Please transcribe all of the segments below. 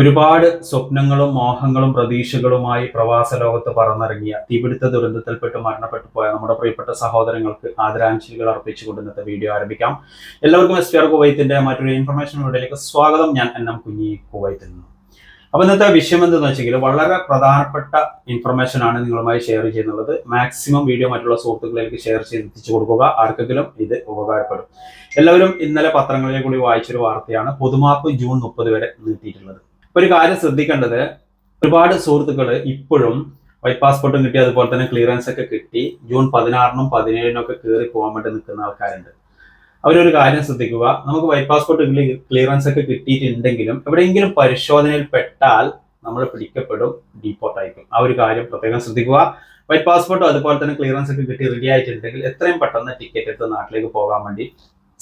ഒരുപാട് സ്വപ്നങ്ങളും മോഹങ്ങളും പ്രതീക്ഷകളുമായി പ്രവാസ ലോകത്ത് പറന്നിറങ്ങിയ തീപിടുത്ത ദുരന്തത്തിൽപ്പെട്ട് മരണപ്പെട്ടു പോയ നമ്മുടെ പ്രിയപ്പെട്ട സഹോദരങ്ങൾക്ക് ആദരാഞ്ജലികൾ അർപ്പിച്ചുകൊണ്ട് ഇന്നത്തെ വീഡിയോ ആരംഭിക്കാം. എല്ലാവർക്കും എസ് പി ആർ കുവൈത്തിന്റെ മറ്റൊരു ഇൻഫർമേഷൻ വീഡിയോയിലേക്ക് സ്വാഗതം. ഞാൻ എൻ എം കുഞ്ഞി കുവൈത്തിൽ നിന്ന്. അപ്പൊ ഇന്നത്തെ വിഷയം എന്തെന്ന് വെച്ചെങ്കിൽ വളരെ പ്രധാനപ്പെട്ട ഇൻഫർമേഷൻ ആണ് നിങ്ങളുമായി ഷെയർ ചെയ്യുന്നത് മാക്സിമം വീഡിയോ മറ്റുള്ള സുഹൃത്തുക്കളിലേക്ക് ഷെയർ ചെയ്ത് എത്തിച്ചു കൊടുക്കുക. ആർക്കെങ്കിലും ഇത് ഉപകാരപ്പെടും. എല്ലാവരും ഇന്നലെ പത്രങ്ങളിലെ കൂടി വായിച്ചൊരു വാർത്തയാണ്. പൊതുമാപ്പ് ജൂൺ മുപ്പത് വരെ നീട്ടിയിട്ടുള്ളത്. ഒരു കാര്യം ശ്രദ്ധിക്കേണ്ടത് ഒരുപാട് സുഹൃത്തുക്കൾ ഇപ്പോഴും വൈറ്റ് പാസ്പോർട്ടും കിട്ടി അതുപോലെ തന്നെ ക്ലിയറൻസ് ഒക്കെ കിട്ടി ജൂൺ പതിനാറിനും പതിനേഴിനും ഒക്കെ കയറി പോകാൻ വേണ്ടി നിൽക്കുന്ന ആൾക്കാരുണ്ട്. അവരൊരു കാര്യം ശ്രദ്ധിക്കുക നമുക്ക് വൈറ്റ് പാസ്പോർട്ട് ക്ലിയറൻസ് ഒക്കെ കിട്ടിയിട്ടുണ്ടെങ്കിലും എവിടെയെങ്കിലും പരിശോധനയിൽ പെട്ടാൽ നമ്മൾ പിടിക്കപ്പെടും ഡീപ്പോർട്ട് ആയിരിക്കും. ആ ഒരു കാര്യം പ്രത്യേകം ശ്രദ്ധിക്കുക. വൈറ്റ് പാസ്പോർട്ടും അതുപോലെ തന്നെ ക്ലിയറൻസ് ഒക്കെ കിട്ടി റെഡി ആയിട്ടുണ്ടെങ്കിൽ എത്രയും പെട്ടെന്ന് ടിക്കറ്റ് എടുത്ത് നാട്ടിലേക്ക് പോകാൻ വേണ്ടി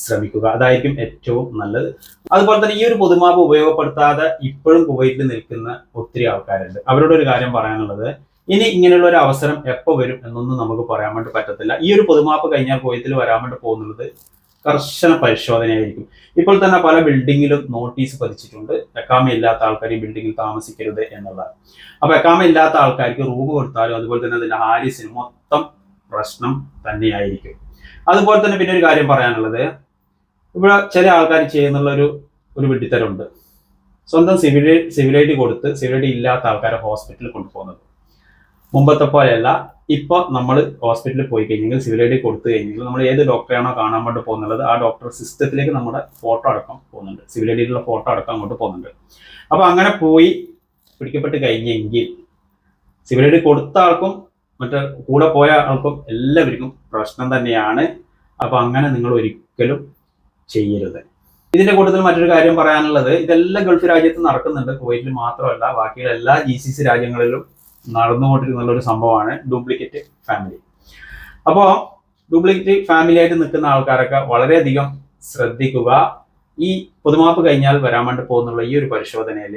ശ്രമിക്കുക. അതായിരിക്കും ഏറ്റവും നല്ലത്. അതുപോലെ തന്നെ ഈ ഒരു പൊതുമാപ്പ് ഉപയോഗപ്പെടുത്താതെ ഇപ്പോഴും കുവൈറ്റിൽ നിൽക്കുന്ന ഒത്തിരി ആൾക്കാരുണ്ട്. അവരോട് ഒരു കാര്യം പറയാനുള്ളത് ഇനി ഇങ്ങനെയുള്ള ഒരു അവസരം എപ്പോൾ വരും എന്നൊന്നും നമുക്ക് പറയാൻ വേണ്ടി പറ്റത്തില്ല. ഈ ഒരു പൊതുമാപ്പ് കഴിഞ്ഞാൽ കുവൈത്തിൽ വരാൻ വേണ്ടി പോകുന്നത് കർശന പരിശോധനയായിരിക്കും. ഇപ്പോൾ തന്നെ പല ബിൽഡിങ്ങിലും നോട്ടീസ് പതിച്ചിട്ടുണ്ട്. എക്കാമ ഇല്ലാത്ത ആൾക്കാർ ഈ ബിൽഡിങ്ങിൽ താമസിക്കരുത് എന്നുള്ളത് അപ്പൊ എക്കാമ ഇല്ലാത്ത ആൾക്കാർക്ക് റൂം കൊടുത്താലും അതുപോലെ തന്നെ അതിന്റെ ഹാരിസിന് മൊത്തം പ്രശ്നം തന്നെയായിരിക്കും. അതുപോലെ തന്നെ പിന്നെ ഒരു കാര്യം പറയാനുള്ളത് ഇവിടെ ചില ആൾക്കാർ ചെയ്യുന്നുള്ള ഒരു ഒരു വെട്ടിത്തരമുണ്ട് സ്വന്തം സിവിൽ സിവിൽ ഐ ഡി കൊടുത്ത് സിവിൽ ഐ ഡി ഇല്ലാത്ത ആൾക്കാരെ ഹോസ്പിറ്റലിൽ കൊണ്ടുപോകുന്നത്. മുമ്പത്തെ പോലെയല്ല ഇപ്പോൾ നമ്മൾ ഹോസ്പിറ്റലിൽ പോയി കഴിഞ്ഞെങ്കിൽ സിവിൽ ഐ ഡി കൊടുത്തു കഴിഞ്ഞെങ്കിൽ നമ്മൾ ഏത് ഡോക്ടറെയാണോ കാണാൻ വേണ്ടി പോകുന്നത് ആ ഡോക്ടർ സിസ്റ്റത്തിലേക്ക് നമ്മുടെ ഫോട്ടോ അടക്കം പോകുന്നുണ്ട്. സിവിൽ ഐ ഡിയിലുള്ള ഫോട്ടോ അടക്കം അങ്ങോട്ട് പോകുന്നുണ്ട്. അപ്പോൾ അങ്ങനെ പോയി പിടിക്കപ്പെട്ട് കഴിഞ്ഞെങ്കിൽ സിവിൽ ഐ ഡി കൊടുത്ത ആൾക്കും മറ്റേ കൂടെ പോയ ആൾക്കും എല്ലാവർക്കും പ്രശ്നം തന്നെയാണ്. അപ്പോൾ അങ്ങനെ നിങ്ങൾ ഒരിക്കലും ചെയ്യരുത്. ഇതിന്റെ കൂട്ടത്തിൽ മറ്റൊരു കാര്യം പറയാനുള്ളത് ഇതെല്ലാം ഗൾഫ് രാജ്യത്ത് നടക്കുന്നുണ്ട്. കുവൈറ്റിൽ മാത്രമല്ല ബാക്കിയുള്ള എല്ലാ ജി സി സി രാജ്യങ്ങളിലും നടന്നുകൊണ്ടിരിക്കുന്ന ഒരു സംഭവമാണ് ഡ്യൂപ്ലിക്കേറ്റ് ഫാമിലി. അപ്പോൾ ഡ്യൂപ്ലിക്കേറ്റ് ഫാമിലി ആയിട്ട് നിൽക്കുന്ന ആൾക്കാരൊക്കെ വളരെയധികം ശ്രദ്ധിക്കുക. ഈ പൊതുമാപ്പ് കഴിഞ്ഞാൽ വരാൻ വേണ്ടി പോകുന്നുള്ള ഈ ഒരു പരിശോധനയിൽ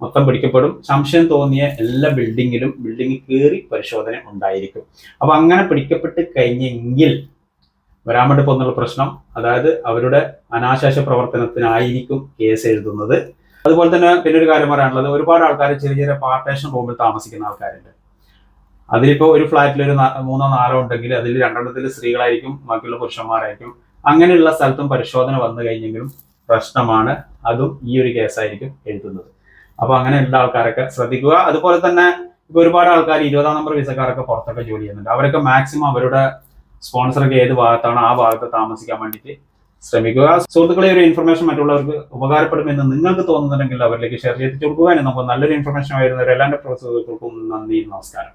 മൊത്തം പിടിക്കപ്പെടും. സംശയം തോന്നിയ എല്ലാ ബിൽഡിങ്ങിലും ബിൽഡിംഗ് കയറി പരിശോധന ഉണ്ടായിരിക്കും. അപ്പൊ അങ്ങനെ പിടിക്കപ്പെട്ട് കഴിഞ്ഞെങ്കിൽ വരാൻ എന്നുള്ള പ്രശ്നം അതായത് അവരുടെ അനാശാസ പ്രവർത്തനത്തിനായിരിക്കും കേസ് എഴുതുന്നത്. അതുപോലെ തന്നെ പിന്നെ ഒരു കാര്യം പറയാനുള്ളത് ഒരുപാട് ആൾക്കാർ ചെറിയ ചെറിയ പാർട്ടേഷൻ റൂമിൽ താമസിക്കുന്ന ആൾക്കാരുണ്ട്. അതിലിപ്പോൾ ഒരു ഫ്ലാറ്റിൽ ഒരു മൂന്നോ നാലോ ഉണ്ടെങ്കിൽ അതിൽ രണ്ടെണ്ണത്തിൽ സ്ത്രീകളായിരിക്കും ബാക്കിയുള്ള പുരുഷന്മാരായിരിക്കും. അങ്ങനെയുള്ള സ്ഥലത്തും പരിശോധന വന്നു കഴിഞ്ഞെങ്കിലും പ്രശ്നമാണ് അതും ഈ ഒരു കേസായിരിക്കും എഴുതുന്നത്. അപ്പൊ എല്ലാ ആൾക്കാരൊക്കെ ശ്രദ്ധിക്കുക. അതുപോലെ തന്നെ ഇപ്പൊ ഒരുപാട് ആൾക്കാർ ഇരുപതാം നമ്പർ വിസക്കാരൊക്കെ പുറത്തൊക്കെ ജോലി ചെയ്യുന്നുണ്ട്. അവരൊക്കെ മാക്സിമം അവരുടെ സ്പോൺസറൊക്കെ ഏത് ഭാഗത്താണ് ആ ഭാഗത്ത് താമസിക്കാൻ വേണ്ടിയിട്ട് ശ്രമിക്കുക. സുഹൃത്തുക്കളെ ഒരു ഇൻഫർമേഷൻ മറ്റുള്ളവർക്ക് ഉപകാരപ്പെടുമെന്ന് നിങ്ങൾക്ക് തോന്നുന്നുണ്ടെങ്കിൽ അവരിലേക്ക് ഷെയർ ചെയ്തിട്ട് കൊടുക്കുക. നമുക്ക് നല്ലൊരു ഇൻഫർമേഷൻ ആയിരുന്ന എല്ലാവരുടെ സുഹൃത്തുക്കൾക്കും നന്ദി നമസ്കാരം.